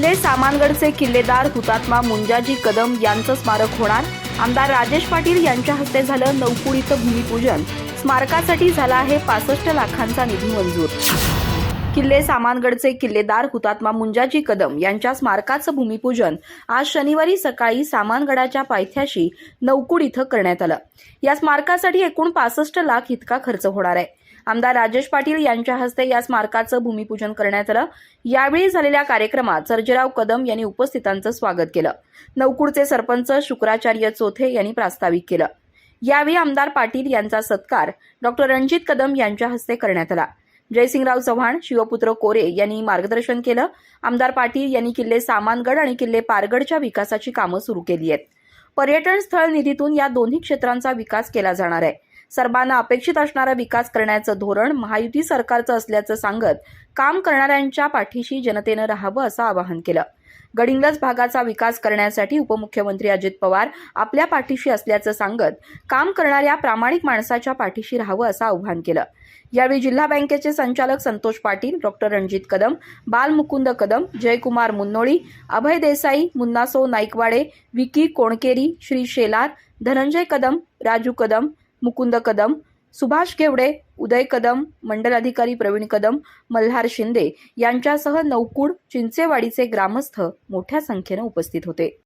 किल्ले सामानगडचे किल्लेदार हुतात्मा मुंजाजी कदम यांचं स्मारक होणार. आमदार राजेश पाटील यांच्या हस्ते झालं नौकुड इथं भूमिपूजन. स्मारकासाठी झाला आहे पासष्ट लाखांचा निधी मंजूर. किल्ले सामानगडचे किल्लेदार हुतात्मा मुंजाजी कदम यांच्या स्मारकाचं भूमिपूजन आज शनिवारी सकाळी सामानगडाच्या पायथ्याशी नौकुड इथं करण्यात आलं. या स्मारकासाठी एकूण पासष्ट लाख इतका खर्च होणार आहे. आमदार राजेश पाटील यांच्या हस्ते या स्मारकाचं भूमिपूजन करण्यात आलं. यावेळी झालेल्या कार्यक्रमात सर्जेराव कदम यांनी उपस्थितांचं स्वागत केलं. नवकुडचे सरपंच शुक्राचार्य चोथे यांनी प्रास्ताविक केलं. यावेळी आमदार पाटील यांचा सत्कार डॉक्टर रणजित कदम यांच्या हस्ते करण्यात आला. जयसिंगराव चव्हाण शिवपुत्र कोरे यांनी मार्गदर्शन केलं. आमदार पाटील यांनी किल्ले सामानगड आणि किल्ले पारगडच्या विकासाची कामं सुरू केली आहेत. पर्यटन स्थळ निधीतून या दोन्ही क्षेत्रांचा विकास केला जाणार आहे. सर्वांना अपेक्षित असणारा विकास करण्याचं धोरण महायुती सरकारचं असल्याचं सांगत काम करणाऱ्यांच्या पाठीशी जनतेनं राहावं असं आवाहन केलं. गडिंग्लज भागाचा विकास करण्यासाठी उपमुख्यमंत्री अजित पवार आपल्या पाठीशी असल्याचं सांगत काम करणाऱ्या प्रामाणिक माणसाच्या पाठीशी राहावं असं आव्हान केलं. यावेळी जिल्हा बँकेचे संचालक संतोष पाटील डॉक्टर रणजित कदम बालमुकुंद कदम जयकुमार मुन्नोळी अभय देसाई मुन्नासो नाईकवाडे विकी कोणकेरी श्री शेलार धनंजय कदम राजू कदम मुकुंद कदम सुभाष गेवडे उदय कदम मंडल अधिकारी प्रवीण कदम मल्हार शिंदे यांच्यासह नौकुड चिंचेवाडीचे ग्रामस्थ मोठ्या संख्येनं उपस्थित होते.